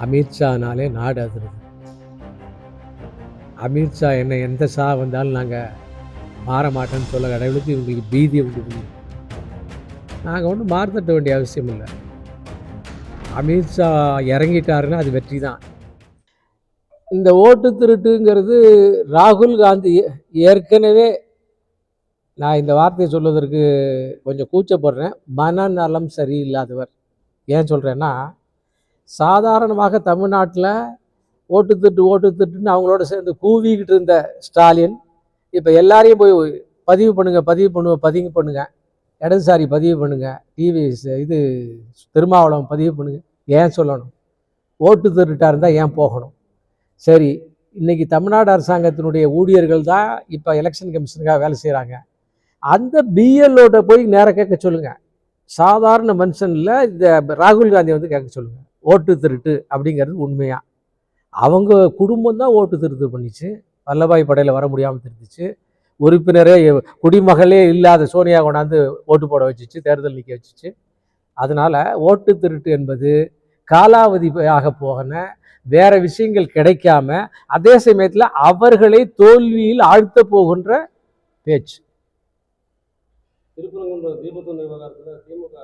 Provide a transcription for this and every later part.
அமித்ஷானாலே நாடு அதிருது அமித்ஷா என்ன எந்த சா வந்தாலும் நாங்கள் மாற மாட்டோம்னு சொல்ல கடவுளுக்கு இவங்களுக்கு பீதியை உண்டு பண்ணி. நாங்கள் ஒன்றும் மாறுத்தட்ட வேண்டிய அவசியம் இல்லை. அமித்ஷா இறங்கிட்டாருன்னா அது வெற்றி தான். இந்த ஓட்டு திருட்டுங்கிறது ராகுல் காந்தி ஏ- ஏற்கனவே நான் இந்த வார்த்தையை சொல்வதற்கு கொஞ்சம் கூச்சப்படுறேன். மனநலம் சரியில்லாதவர். ஏன் சொல்கிறேன்னா சாதாரணமாக தமிழ்நாட்டில் ஓட்டு திட்டு ஓட்டு திட்டுன்னு அவங்களோட சேர்ந்து கூவிக்கிட்டு இருந்த ஸ்டாலின் இப்போ எல்லாரையும் போய் பதிவு பண்ணுங்கள் பதிவு பண்ணுவோம் பதிவு பண்ணுங்கள் இடதுசாரி பதிவு பண்ணுங்கள் டிவி இது திருமாவளவன் பதிவு பண்ணுங்கள் ஏன் சொல்லணும்? ஓட்டு திருட்டாக இருந்தால் ஏன் போகணும்? சரி இன்றைக்கி தமிழ்நாடு அரசாங்கத்தினுடைய ஊழியர்கள் தான் இப்போ எலெக்ஷன் கமிஷனுக்காக வேலை செய்கிறாங்க அந்த பிஎல்ஓட்ட போய் நேராக கேட்க சொல்லுங்கள் சாதாரண மனுஷனில் இந்த ராகுல் காந்தி வந்து கேட்க சொல்லுங்கள் ஓட்டு திருட்டு அப்படிங்கிறது உண்மையாக அவங்க குடும்பம் தான் ஓட்டு திருட்டு பண்ணிச்சு. வல்லபாய் படையில் வர முடியாமல் திருத்துச்சு. உறுப்பினரே குடிமகளே இல்லாத சோனியா கொண்டாந்து ஓட்டு போட வச்சிச்சு தேர்தல் நிற்க வச்சுச்சு. அதனால் ஓட்டு திருட்டு என்பது காலாவதியாக போகன வேறு விஷயங்கள் கிடைக்காம அதே சமயத்தில் அவர்களை தோல்வியில் ஆழ்த்த போகின்ற பேச்சு. திருப்பரங்குன்ற தீபத்துணை விவகாரத்தில் திமுக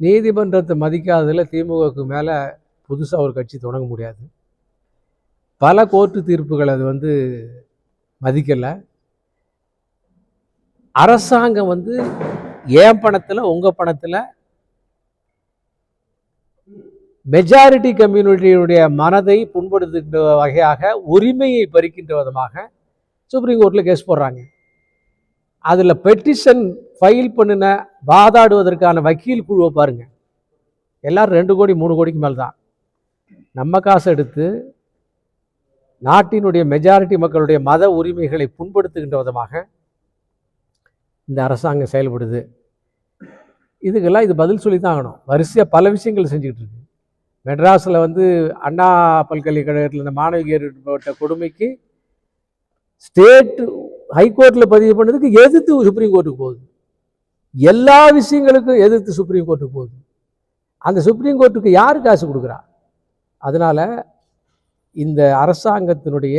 நீதிமன்றத்தை மதிக்காததில் திமுகவுக்கு மேலே புதுசாக ஒரு கட்சி தொடங்க முடியாது. பல கோர்ட்டு தீர்ப்புகள் அது வந்து மதிக்கலை. அரசாங்கம் வந்து என் பணத்தில் உங்கள் பணத்தில் மெஜாரிட்டி கம்யூனிட்டியுடைய மனதை புண்படுத்துகின்ற வகையாக உரிமையை பறிக்கின்ற விதமாக சுப்ரீம் கோர்ட்டில் கேஸ் போடுறாங்க. அதில் பெட்டிஷன் ஃபைல் பண்ணின வாதாடுவதற்கான வக்கீல் குழுவை பாருங்கள் எல்லோரும் ரெண்டு கோடி மூணு கோடிக்கு மேலே தான் நம்ம காசு எடுத்து நாட்டினுடைய மெஜாரிட்டி மக்களுடைய மத உரிமைகளை புண்படுத்துகின்ற விதமாக இந்த அரசாங்கம் செயல்படுது. இதுக்கெல்லாம் இது பதில் சொல்லி தான் ஆகணும். வரிசையாக பல விஷயங்கள் செஞ்சுக்கிட்டு இருக்கு. மெட்ராஸில் வந்து அண்ணா பல்கலைக்கழகத்தில் இந்த மாணவிக்கு ஏற்பட்ட கொடுமைக்கு ஸ்டேட் ஹைகோர்ட்டில் பதிவு பண்ணதுக்கு எதிர்த்து சுப்ரீம் கோர்ட்டுக்கு போகுது. எல்லா விஷயங்களுக்கும் எதிர்த்து சுப்ரீம் கோர்ட்டுக்கு போகுது. அந்த சுப்ரீம் கோர்ட்டுக்கு யார் காசு கொடுக்குறா? அதனால இந்த அரசாங்கத்தினுடைய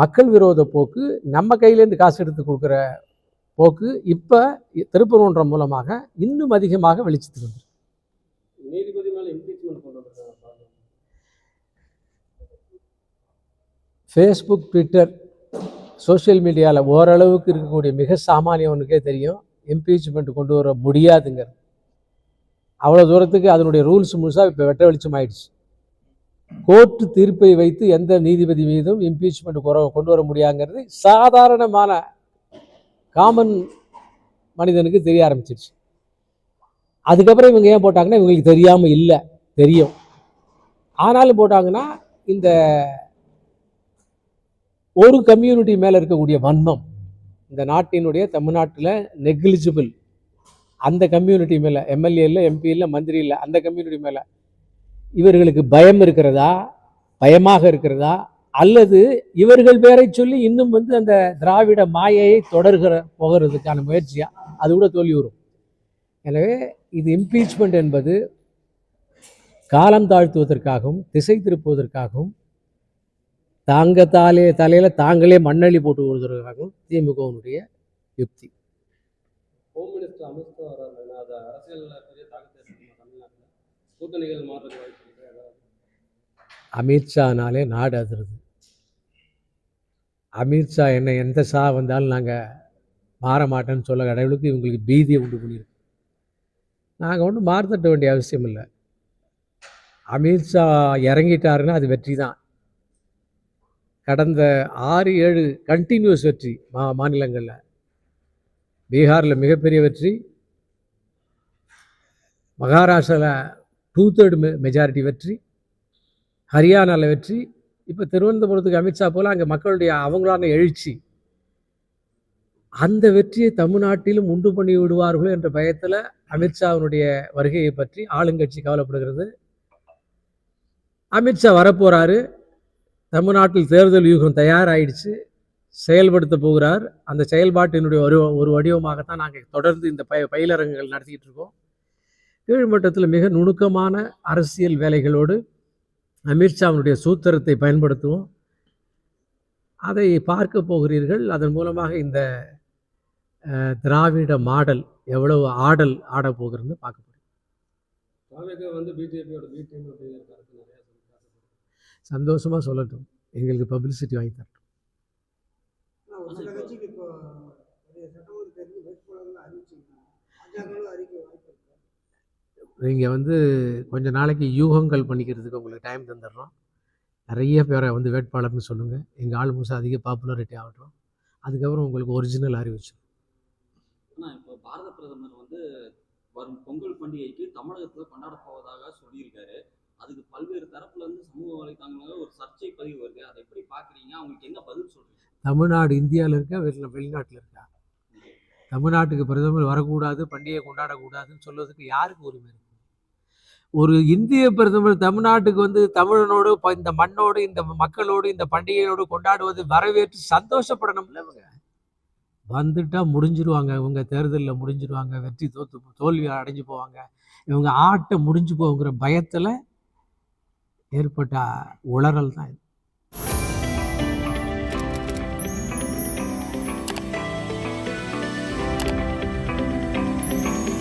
மக்கள் விரோத போக்கு நம்ம கையிலேருந்து காசு எடுத்து கொடுக்குற போக்கு இப்போ திருப்பரங்குன்றம் மூலமாக இன்னும் அதிகமாக வெளிச்சத்துக்கு வந்து நீதிபதி மேல இம்பீச்மெண்ட் கொண்டு வந்திருக்காங்க பாருங்க. ஃபேஸ்புக் ட்விட்டர் சோஷியல் மீடியாவில் ஓரளவுக்கு இருக்கக்கூடிய மிக சாமானியவனுக்கே தெரியும். இம்பீச்மெண்ட் கொண்டு வர முடியாதுங்கிறது. அவ்வளோ தூரத்துக்கு அதனுடைய ரூல்ஸ் முழுசாக இப்போ வெட்ட வெளிச்சம் ஆயிடுச்சு. கோர்ட்டு தீர்ப்பை வைத்து எந்த நீதிபதி மீதும் இம்பீச்மெண்ட் கொண்டு வர முடியாங்கிறது சாதாரணமான காமன் மனிதனுக்கு தெரிய ஆரம்பிச்சிருச்சு. அதுக்கப்புறம் இவங்க ஏன் போட்டாங்கன்னா இவங்களுக்கு தெரியாமல் இல்லை தெரியும். ஆனாலும் போட்டாங்கன்னா இந்த ஒரு கம்யூனிட்டி மேலே இருக்கக்கூடிய வன்மம் இந்த நாட்டினுடைய தமிழ்நாட்டில் நெக்லிஜிபிள் அந்த கம்யூனிட்டி மேலே எம்எல்ஏ இல்லை எம்பி இல்லை மந்திரி இல்லை அந்த கம்யூனிட்டி மேலே இவர்களுக்கு பயம் இருக்கிறதா? பயமாக இருக்கிறதா? அல்லது இவர்கள் பேரை சொல்லி இன்னும் வந்து அந்த திராவிட மாயையை தொடர்கிற போகிறதுக்கான முயற்சியா? அது கூட தோல்வி வரும். எனவே இது இம்பீச்மெண்ட் என்பது காலம் தாழ்த்துவதற்காகவும் திசை திருப்புவதற்காகவும் தாங்க தாலே தலையில தாங்களே மண்ணள்ளி போட்டு விடுவதற்காகவும் திமுகவினுடைய யுக்தி. அமித்ஷானாலே நாடு அதிருது. அமித்ஷா என்ன எந்த சா வந்தாலும் நாங்கள் மாற மாட்டோம்னு சொல்ல கடவுளுக்கு இவங்களுக்கு பீதியை உண்டு பண்ணியிருக்கு நாங்கள் ஒன்றும் மாறுதட்ட வேண்டிய அவசியம் இல்லை. அமித்ஷா இறங்கிட்டாருன்னா அது வெற்றி தான் கடந்த ஆறு ஏழு கண்டினியூஸ் வெற்றி மா மாநிலங்களில். பீகாரில் மிகப்பெரிய வெற்றி. மகாராஷ்டிராவில் டூ தேர்டு மெஜாரிட்டி வெற்றி. ஹரியானாவில் வெற்றி. இப்போ திருவனந்தபுரத்துக்கு அமித்ஷா போல் அங்கே மக்களுடைய அவங்களான எழுச்சி. அந்த வெற்றியை தமிழ்நாட்டிலும் உண்டு பண்ணி விடுவார்களோ என்ற பயத்தில் அமித்ஷாவினுடைய வருகையை பற்றி ஆளுங்கட்சி கவலைப்படுகிறது. அமித்ஷா வரப்போகிறாரு தமிழ்நாட்டில் தேர்தல் யூகம் தயாராகிடுச்சு செயல்படுத்த போகிறார். அந்த செயல்பாட்டினுடைய ஒரு ஒரு வடிவமாகத்தான் நாங்கள் தொடர்ந்து இந்த பய பயிலரங்குகள் நடத்திக்கிட்டு இருக்கோம். கீழ்மட்டத்தில் மிக நுணுக்கமான அரசியல் வேலைகளோடு அமித்ஷாவினுடைய சூத்திரத்தை பயன்படுத்துவோம். அதை பார்க்க போகிறீர்கள். அதன் மூலமாக இந்த திராவிட மாடல் எவ்வளவு ஆடல் ஆடப்போகிறதுன்னு பார்க்க போகிறோம். வந்து பிஜேபியோட சந்தோஷமாக சொல்லட்டும். எங்களுக்கு பப்ளிசிட்டி வாங்கி தரட்டும். நீங்கள் வந்து கொஞ்ச நாளைக்கு யூகங்கள் பண்ணிக்கிறதுக்கு உங்களுக்கு டைம் தந்துடுறோம். நிறைய பேரை வந்து வேட்பாளர்னு சொல்லுங்கள் எங்கள் ஆள் முழுசா அதிக பாப்புலாரிட்டி ஆகட்டும். அதுக்கப்புறம் உங்களுக்கு ஒரிஜினல் அறிவிச்சு ஆனா இப்போ பாரத பிரதமர் வந்து வரும் பொங்கல் பண்டிகைக்கு தமிழகத்துல கொண்டாட போவதாக சொல்லியிருக்காரு. அதுக்கு பல்வேறு தரப்புல இருந்து சமூக வலைத்தளங்கள்ல ஒரு சர்ச்சை பதிவு வருது. அதை எப்படி பாக்குறீங்க? அவங்களுக்கு என்ன பதில் சொல்றீங்க? தமிழ்நாடு இந்தியாவில் இருக்கா வெளி வெளிநாட்டில் இருக்கா? தமிழ்நாட்டுக்கு பிரதமர் வரக்கூடாது பண்டிகை கொண்டாடக்கூடாதுன்னு சொல்வதற்கு யாருக்கு உரிமை இருக்கு? ஒரு இந்திய பிரதமர் தமிழ்நாட்டுக்கு வந்து தமிழனோடு ப- இந்த மண்ணோடு இந்த மக்களோடு இந்த பண்டிகையோடு கொண்டாடுவது வரவேற்று சந்தோஷப்படணும்ல இவங்க? வந்துட்டா முடிஞ்சிருவாங்க. இவங்க தேர்தலில் முடிஞ்சிருவாங்க. வெற்றி தோத்து தோல்வி அடைஞ்சு போவாங்க. இவங்க ஆட்டை முடிஞ்சு போங்கிற பயத்தில் ஏற்பட்ட உளறல் தான் இது.